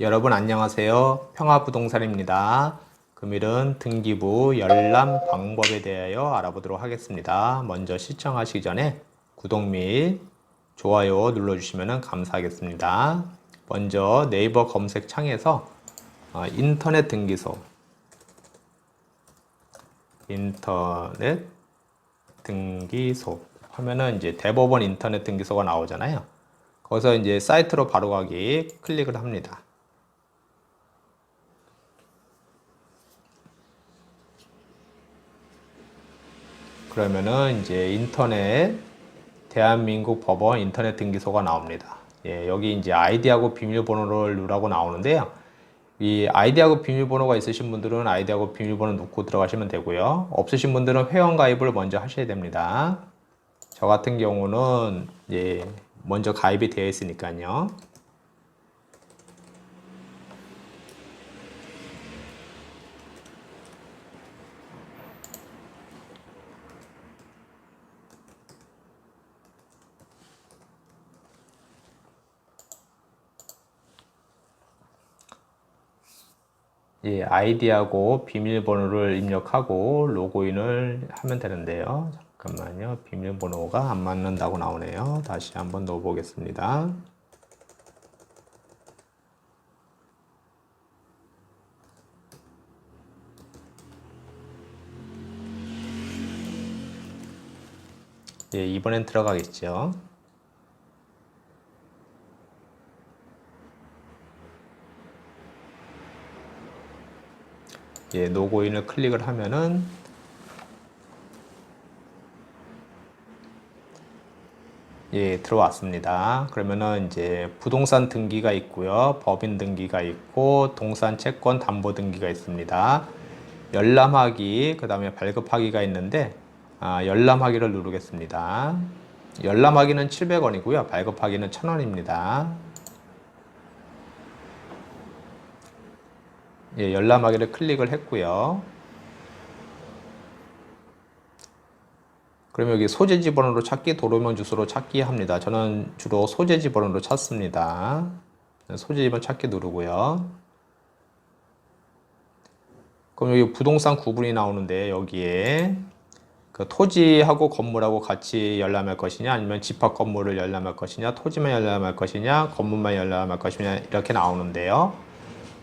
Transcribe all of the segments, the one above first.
여러분 안녕하세요. 평화부동산입니다. 금일은 등기부 열람 방법에 대하여 알아보도록 하겠습니다. 먼저 시청하시기 전에 구독 및 좋아요 눌러주시면 감사하겠습니다. 먼저 네이버 검색 창에서 어, 인터넷 등기소 인터넷 등기소 하면은 이제 대법원 인터넷 등기소가 나오잖아요. 거기서 이제 사이트로 바로 가기 클릭을 합니다. 그러면은 이제 인터넷 대한민국 법원 인터넷 등기소가 나옵니다. 예, 여기 이제 아이디하고 비밀번호를 누르라고 나오는데요. 이 아이디하고 비밀번호가 있으신 분들은 아이디하고 비밀번호 넣고 들어가시면 되고요. 없으신 분들은 회원 가입을 먼저 하셔야 됩니다. 저 같은 경우는 예, 먼저 가입이 되어 있으니까요. 예, 아이디하고 비밀번호를 입력하고 로그인을 하면 되는데요. 잠깐만요. 비밀번호가 안 맞는다고 나오네요. 다시 한번 넣어 보겠습니다. 예, 이번엔 들어가겠죠. 예, 로그인을 클릭을 하면은 예, 들어왔습니다. 그러면은 이제 부동산 등기가 있고요. 법인 등기가 있고 동산 채권 담보 등기가 있습니다. 열람하기, 그다음에 발급하기가 있는데 아, 열람하기를 누르겠습니다. 열람하기는 700원이고요. 발급하기는 1000원입니다. 예, 열람하기를 클릭을 했고요. 그러면 여기 소재 지 번호로 찾기, 도로명 주소로 찾기 합니다. 저는 주로 소재 지 번호로 찾습니다. 소재 지 번 찾기 누르고요. 그럼 여기 부동산 구분이 나오는데 여기에 그 토지하고 건물하고 같이 열람할 것이냐 아니면 집합 건물을 열람할 것이냐 토지만 열람할 것이냐 건물만 열람할 것이냐 이렇게 나오는데요.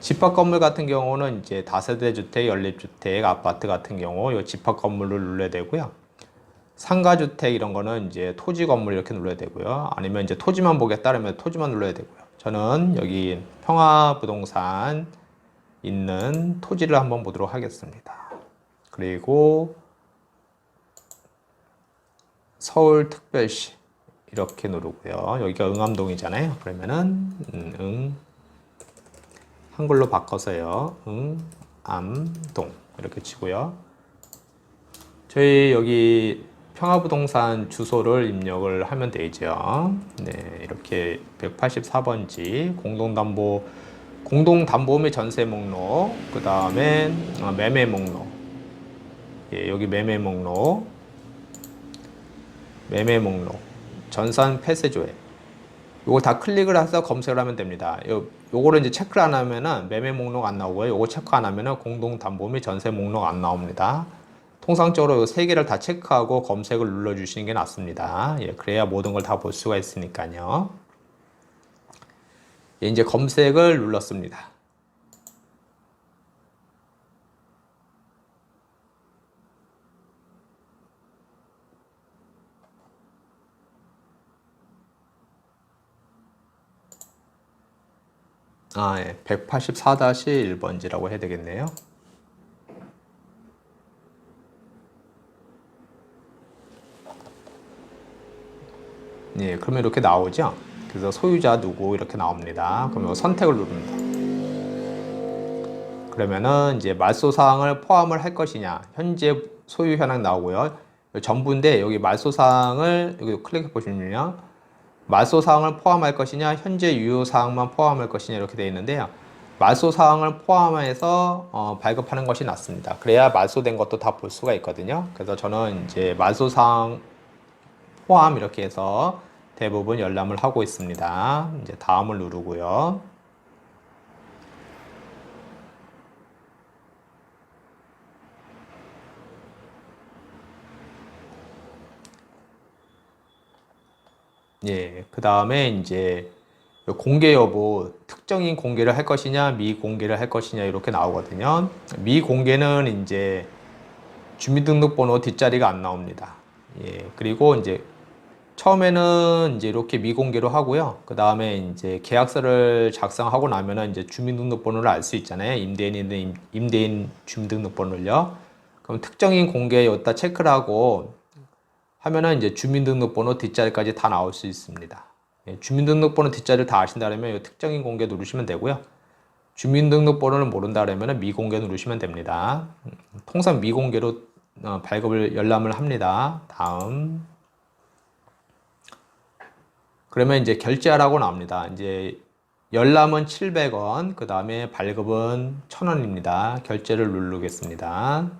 집합 건물 같은 경우는 이제 다세대 주택, 연립 주택, 아파트 같은 경우 이 집합 건물을 눌러야 되고요. 상가 주택 이런 거는 이제 토지 건물 이렇게 눌러야 되고요. 아니면 이제 토지만 보겠다 그러면 토지만 눌러야 되고요. 저는 여기 평화 부동산 있는 토지를 한번 보도록 하겠습니다. 그리고 서울특별시 이렇게 누르고요. 여기가 응암동이잖아요. 그러면은 음, 응 한글로 바꿔서요. 응 암 동 이렇게 치고요. 저희 여기 평화부동산 주소를 입력을 하면 되죠. 네, 이렇게 184번지 공동담보 공동담보및 전세 목록, 그 다음에 매매 목록, 예, 여기 매매 목록, 매매 목록, 전산 폐쇄 조회. 요거 다 클릭을 해서 검색을 하면 됩니다. 요, 요거를 이제 체크를 안 하면은 매매 목록 안 나오고요. 요거 체크 안 하면은 공동 담보 및 전세 목록 안 나옵니다. 통상적으로 이세 개를 다 체크하고 검색을 눌러 주시는 게 낫습니다. 예, 그래야 모든 걸 다 볼 수가 있으니까요. 예, 이제 검색을 눌렀습니다. 아, 예. 184-1번지라고 해야 되겠네요. 예, 그러면 이렇게 나오죠. 그래서 소유자 누구 이렇게 나옵니다. 그러면 선택을 누릅니다. 그러면은 이제 말소 사항을 포함을 할 것이냐, 현재 소유 현황 나오고요. 전부인데 여기 말소 사항을 여기 클릭해 보시면요. 말소 사항을 포함할 것이냐, 현재 유효 사항만 포함할 것이냐 이렇게 되어 있는데요. 말소 사항을 포함해서 어, 발급하는 것이 낫습니다. 그래야 말소된 것도 다 볼 수가 있거든요. 그래서 저는 이제 말소 사항 포함 이렇게 해서 대부분 열람을 하고 있습니다. 이제 다음을 누르고요. 예, 그 다음에 이제 공개 여부, 특정인 공개를 할 것이냐, 미공개를 할 것이냐 이렇게 나오거든요. 미공개는 이제 주민등록번호 뒷자리가 안 나옵니다. 예, 그리고 이제 처음에는 이제 이렇게 미공개로 하고요. 그 다음에 이제 계약서를 작성하고 나면은 이제 주민등록번호를 알 수 있잖아요. 임대인이든 임- 임대인 주민등록번호를요. 그럼 특정인 공개 여기다 체크를 하고 하면은 이제 주민등록번호 뒷자리까지 다 나올 수 있습니다. 예, 주민등록번호 뒷자리를 다 아신다면 이 특정인 공개 누르시면 되고요. 주민등록번호를 모른다 그러면 미공개 누르시면 됩니다. 음, 통상 미공개로 어, 발급을 열람을 합니다. 다음 그러면 이제 결제하라고 나옵니다. 이제 열람은 700원, 그 다음에 발급은 1000원입니다. 결제를 누르겠습니다.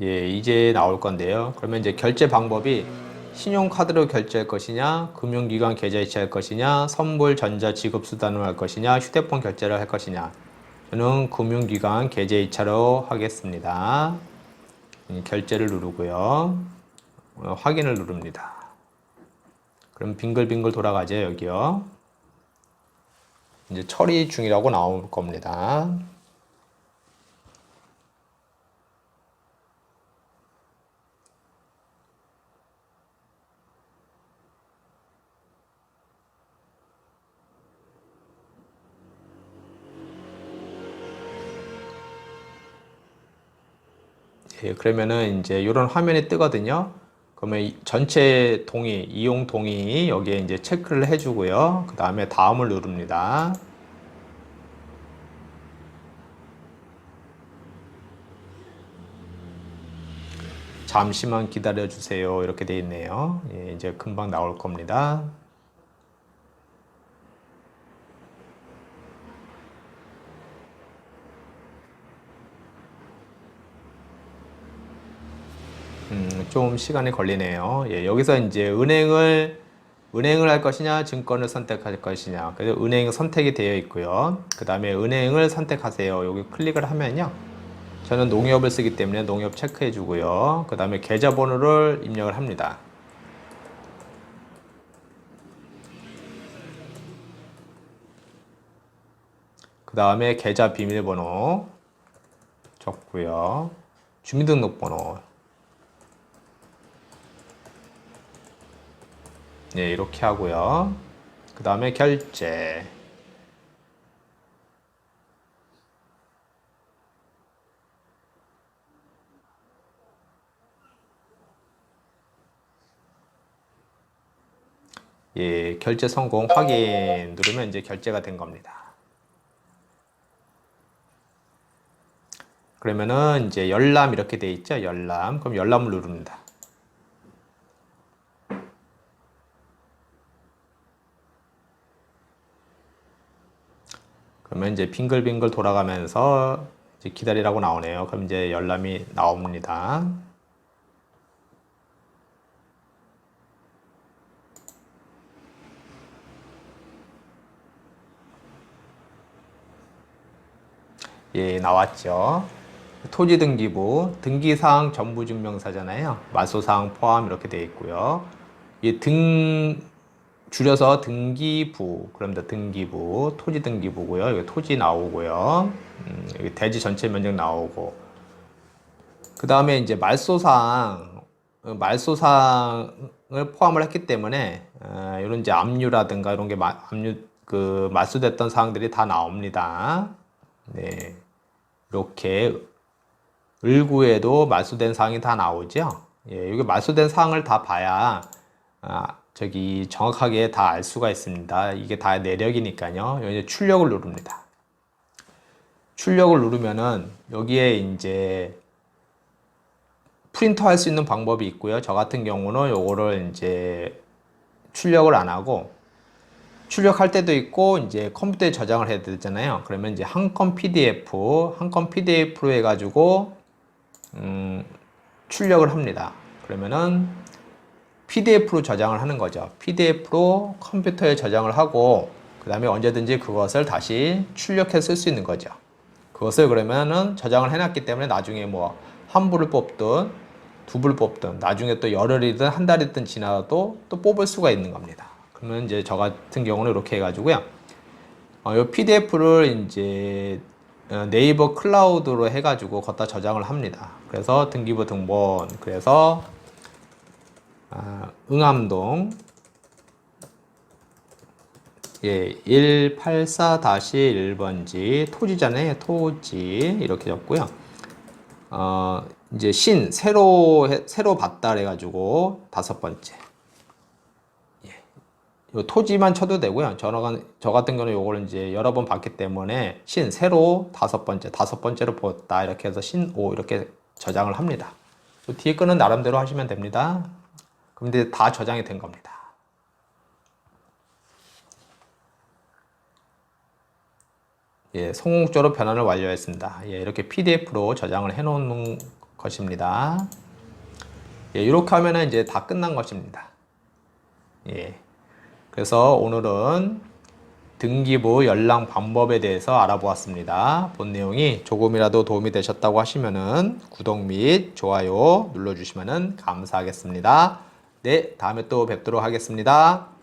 예, 이제 나올 건데요. 그러면 이제 결제 방법이 신용카드로 결제할 것이냐, 금융기관 계좌이체 할 것이냐, 선불 전자 지급 수단으로 할 것이냐, 휴대폰 결제를 할 것이냐. 저는 금융기관 계좌이체로 하겠습니다. 음, 결제를 누르고요. 어, 확인을 누릅니다. 그럼 빙글빙글 돌아가죠, 여기요. 이제 처리 중이라고 나올 겁니다. 예, 그러면은 이제 이런 화면이 뜨거든요. 그러면 이 전체 동의, 이용 동의 여기에 이제 체크를 해주고요. 그 다음에 다음을 누릅니다. 잠시만 기다려 주세요. 이렇게 돼 있네요. 예, 이제 금방 나올 겁니다. 음, 좀 시간이 걸리네요. 예, 여기서 이제 은행을 은행을 할 것이냐, 증권을 선택할 것이냐. 그래서 은행 선택이 되어 있고요. 그 다음에 은행을 선택하세요. 여기 클릭을 하면요. 저는 농협을 쓰기 때문에 농협 체크해 주고요. 그 다음에 계좌번호를 입력을 합니다. 그 다음에 계좌 비밀번호 적고요. 주민등록번호 네, 이렇게 하고요. 그 다음에 결제. 예, 결제 성공 확인 누르면 이제 결제가 된 겁니다. 그러면은 이제 열람 이렇게 돼 있죠? 열람. 그럼 열람을 누릅니다. 그러면 이제 빙글빙글 돌아가면서 이제 기다리라고 나오네요. 그럼 이제 열람이 나옵니다. 예, 나왔죠. 토지 등기부, 등기사항 전부 증명사잖아요. 마소사항 포함 이렇게 되어 있고요. 이 등, 줄여서 등기부, 그럽니다. 등기부, 토지 등기부고요. 여기 토지 나오고요. 음, 여기 대지 전체 면적 나오고. 그 다음에 이제 말소사항, 어, 말소사항을 포함을 했기 때문에, 어, 이런 이제 압류라든가 이런 게 마, 압류, 그, 말소됐던 사항들이 다 나옵니다. 네. 이렇게 을구에도 말소된 사항이 다 나오죠. 예, 여기 말소된 사항을 다 봐야 아, 저기 정확하게 다 알 수가 있습니다. 이게 다 내력이니까요. 여기 출력을 누릅니다. 출력을 누르면은 여기에 이제 프린터 할 수 있는 방법이 있고요. 저 같은 경우는 요거를 이제 출력을 안 하고 출력할 때도 있고 이제 컴퓨터에 저장을 해야 되잖아요. 그러면 이제 한 건 PDF, 한 건 PDF로 해가지고 음, 출력을 합니다. 그러면은 PDF로 저장을 하는 거죠. PDF로 컴퓨터에 저장을 하고 그 다음에 언제든지 그것을 다시 출력해 쓸 수 있는 거죠. 그것을 그러면은 저장을 해놨기 때문에 나중에 뭐 한 부를 뽑든 두 부를 뽑든 나중에 또 열흘이든 한 달이든 지나도 또 뽑을 수가 있는 겁니다. 그러면 이제 저 같은 경우는 이렇게 해가지고요. 어, 이 PDF를 이제 어, 네이버 클라우드로 해가지고 걷다 저장을 합니다. 그래서 등기부 등본 그래서 아, 응암동 예, 184-1번지 토지잖아요. 토지 이렇게 적고요. 어, 이제 신 새로 해- 새로 봤다 그래 가지고 다섯 번째. 예. 요 토지만 쳐도 되고요. 저, 같은- 저 같은 경우는 요거를 이제 여러 번 봤기 때문에 신 새로 다섯 번째, 다섯 번째로 보았다 이렇게 해서 신오 이렇게 저장을 합니다. 요 뒤에 거는 나름대로 하시면 됩니다. 이제 다 저장이 된 겁니다. 예, 성공적으로 변환을 완료했습니다. 예, 이렇게 PDF로 저장을 해 놓는 것입니다. 예, 이렇게 하면은 이제 다 끝난 것입니다. 예. 그래서 오늘은 등기부 연락 방법에 대해서 알아보았습니다. 본 내용이 조금이라도 도움이 되셨다고 하시면은 구독 및 좋아요 눌러주시면은 감사하겠습니다. 네, 다음에 또 뵙도록 하겠습니다.